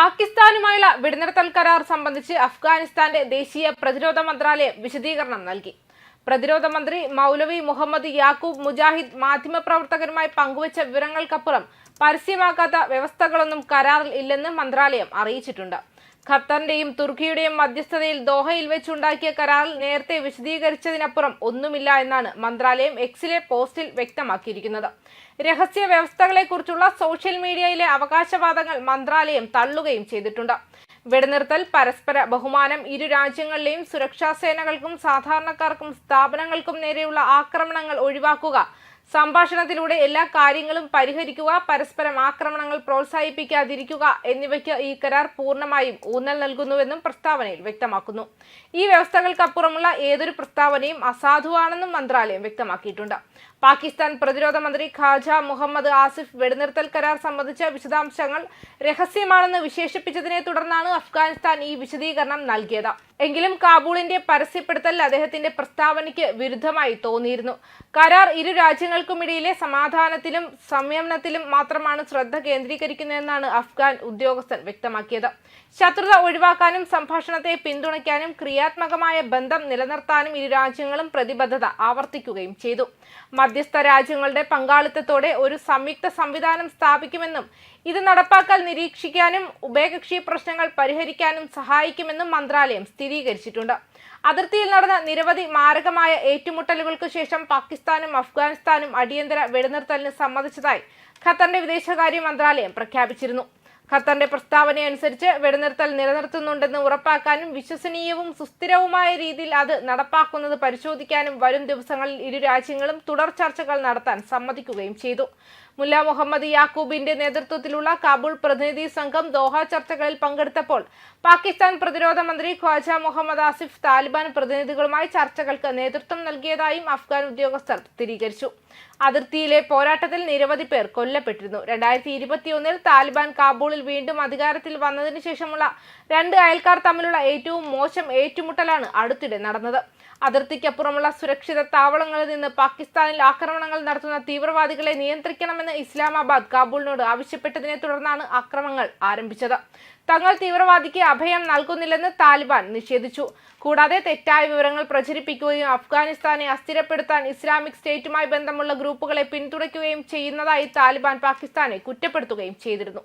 പാകിസ്ഥാനുമായുള്ള വെടിനിർത്തൽ കരാർ സംബന്ധിച്ച് അഫ്ഗാനിസ്ഥാന്റെ ദേശീയ പ്രതിരോധ മന്ത്രാലയം വിശദീകരണം നൽകി. പ്രതിരോധ മന്ത്രി മൗലവി മുഹമ്മദ് യാക്കൂബ് മുജാഹിദ് മാധ്യമപ്രവർത്തകരുമായി പങ്കുവച്ച വിവരങ്ങൾക്കപ്പുറം പരസ്യമാക്കാത്ത വ്യവസ്ഥകളൊന്നും കരാറിൽ ഇല്ലെന്ന് മന്ത്രാലയം അറിയിച്ചിട്ടുണ്ട്. ഖത്തറിന്റെയും തുർക്കിയുടെയും മധ്യസ്ഥതയിൽ ദോഹയിൽ വെച്ചുണ്ടാക്കിയ കരാറിൽ നേരത്തെ വിശദീകരിച്ചതിനപ്പുറം ഒന്നുമില്ല എന്നാണ് മന്ത്രാലയം എക്സിലെ പോസ്റ്റിൽ വ്യക്തമാക്കിയിരിക്കുന്നത്. രഹസ്യ വ്യവസ്ഥകളെക്കുറിച്ചുള്ള സോഷ്യൽ മീഡിയയിലെ അവകാശവാദങ്ങൾ മന്ത്രാലയം തള്ളുകയും ചെയ്തിട്ടുണ്ട്. വെടിനിർത്തൽ പരസ്പര ബഹുമാനം ഇരു രാജ്യങ്ങളിലെയും സുരക്ഷാ സേനകൾക്കും സാധാരണക്കാർക്കും സ്ഥാപനങ്ങൾക്കും നേരെയുള്ള ആക്രമണങ്ങൾ ഒഴിവാക്കുക സംഭാഷണത്തിലൂടെ എല്ലാ കാര്യങ്ങളും പരിഹരിക്കുക പരസ്പരം ആക്രമണങ്ങൾ പ്രോത്സാഹിപ്പിക്കാതിരിക്കുക എന്നിവയ്ക്ക് ഈ കരാർ പൂർണമായും ഊന്നൽ നൽകുന്നുവെന്നും പ്രസ്താവനയിൽ വ്യക്തമാക്കുന്നു. ഈ വ്യവസ്ഥകൾക്കപ്പുറമുള്ള ഏതൊരു പ്രസ്താവനയും അസാധുവാണെന്നും മന്ത്രാലയം വ്യക്തമാക്കിയിട്ടുണ്ട്. പാകിസ്ഥാൻ പ്രതിരോധ മന്ത്രി ഖാജ മുഹമ്മദ് ആസിഫ് വെടിനിർത്തൽ കരാർ സംബന്ധിച്ച വിശദാംശങ്ങൾ രഹസ്യമാണെന്ന് വിശേഷിപ്പിച്ചതിനെ തുടർന്നാണ് അഫ്ഗാനിസ്ഥാൻ ഈ വിശദീകരണം നൽകിയത്. എങ്കിലും കാബൂളിന്റെ പരസ്യപ്പെടുത്തൽ അദ്ദേഹത്തിന്റെ പ്രസ്താവനയ്ക്ക് വിരുദ്ധമായി തോന്നിയിരുന്നു. കരാർ ഇരു രാജ്യങ്ങൾക്കുമിടയിലെ സമാധാനത്തിലും സംയമനത്തിലും മാത്രമാണ് ശ്രദ്ധ കേന്ദ്രീകരിക്കുന്നതെന്നാണ് അഫ്ഗാൻ ഉദ്യോഗസ്ഥൻ വ്യക്തമാക്കിയത്. ശത്രുത ഒഴിവാക്കാനും സംഭാഷണത്തെ പിന്തുണയ്ക്കാനും ക്രിയാത്മകമായ ബന്ധം നിലനിർത്താനും ഇരു രാജ്യങ്ങളും പ്രതിബദ്ധത ആവർത്തിക്കുകയും ചെയ്തു. മധ്യസ്ഥ രാജ്യങ്ങളുടെ പങ്കാളിത്തത്തോടെ ഒരു സംയുക്ത സംവിധാനം സ്ഥാപിക്കുമെന്നും ഇത് നടപ്പാക്കാൻ നിരീക്ഷിക്കാനും ഉഭയകക്ഷി പ്രശ്നങ്ങൾ പരിഹരിക്കാനും സഹായിക്കുമെന്നും മന്ത്രാലയം സ്ഥിരീകരിച്ചിട്ടുണ്ട്. അതിർത്തിയിൽ നടന്ന നിരവധി മാരകമായ ഏറ്റുമുട്ടലുകൾക്ക് ശേഷം പാകിസ്ഥാനും അഫ്ഗാനിസ്ഥാനും അടിയന്തര വെടിനിർത്തലിന് സമ്മതിച്ചതായി ഖത്തറിന്റെ വിദേശകാര്യ മന്ത്രാലയം പ്രഖ്യാപിച്ചിരുന്നു. ഖത്തറിന്റെ പ്രസ്താവനയനുസരിച്ച് വെടിനിർത്തൽ നിലനിർത്തുന്നുണ്ടെന്ന് ഉറപ്പാക്കാനും വിശ്വസനീയവും സുസ്ഥിരവുമായ രീതിയിൽ അത് നടപ്പാക്കുന്നത് പരിശോധിക്കാനും വരും ദിവസങ്ങളിൽ ഇരു രാജ്യങ്ങളും തുടർ ചർച്ചകൾ നടത്താൻ സമ്മതിക്കുകയും ചെയ്തു. മുല്ല മുഹമ്മദ് യാക്കൂബിന്റെ നേതൃത്വത്തിലുള്ള കാബൂൾ പ്രതിനിധി സംഘം ദോഹ ചർച്ചകളിൽ പങ്കെടുത്തപ്പോൾ പാകിസ്ഥാൻ പ്രതിരോധ മന്ത്രി ഖ്വാജ മുഹമ്മദ് ആസിഫ് താലിബാൻ പ്രതിനിധികളുമായി ചർച്ചകൾക്ക് നേതൃത്വം നൽകിയതായും അഫ്ഗാൻ ഉദ്യോഗസ്ഥർ സ്ഥിരീകരിച്ചു. അതിർത്തിയിലെ പോരാട്ടത്തിൽ നിരവധി പേർ കൊല്ലപ്പെട്ടിരുന്നു. രണ്ടായിരത്തി ഇരുപത്തിയൊന്നിൽ താലിബാൻ കാബൂളിൽ വീണ്ടും അധികാരത്തിൽ വന്നതിന് ശേഷമുള്ള രണ്ട് അയൽക്കാർ തമ്മിലുള്ള ഏറ്റവും മോശം ഏറ്റുമുട്ടലാണ് അടുത്തിടെ നടന്നത്. അതിർത്തിക്കപ്പുറമുള്ള സുരക്ഷിത താവളങ്ങളിൽ നിന്ന് പാകിസ്ഥാനിൽ ആക്രമണങ്ങൾ നടത്തുന്ന തീവ്രവാദികളെ നിയന്ത്രിക്കണമെന്ന് ഇസ്ലാമാബാദ് കാബൂളിനോട് ആവശ്യപ്പെട്ടതിനെ തുടർന്നാണ് ആക്രമണങ്ങൾ ആരംഭിച്ചത്. തങ്ങൾ തീവ്രവാദിക്ക് അഭയം നൽകുന്നില്ലെന്ന് താലിബാൻ നിഷേധിച്ചു. കൂടാതെ തെറ്റായ വിവരങ്ങൾ പ്രചരിപ്പിക്കുകയും അഫ്ഗാനിസ്ഥാനെ അസ്ഥിരപ്പെടുത്താൻ ഇസ്ലാമിക് സ്റ്റേറ്റുമായി ബന്ധമുള്ള ഗ്രൂപ്പുകളെ പിന്തുണയ്ക്കുകയും ചെയ്യുന്നതായി താലിബാൻ പാകിസ്ഥാനെ കുറ്റപ്പെടുത്തുകയും ചെയ്തിരുന്നു.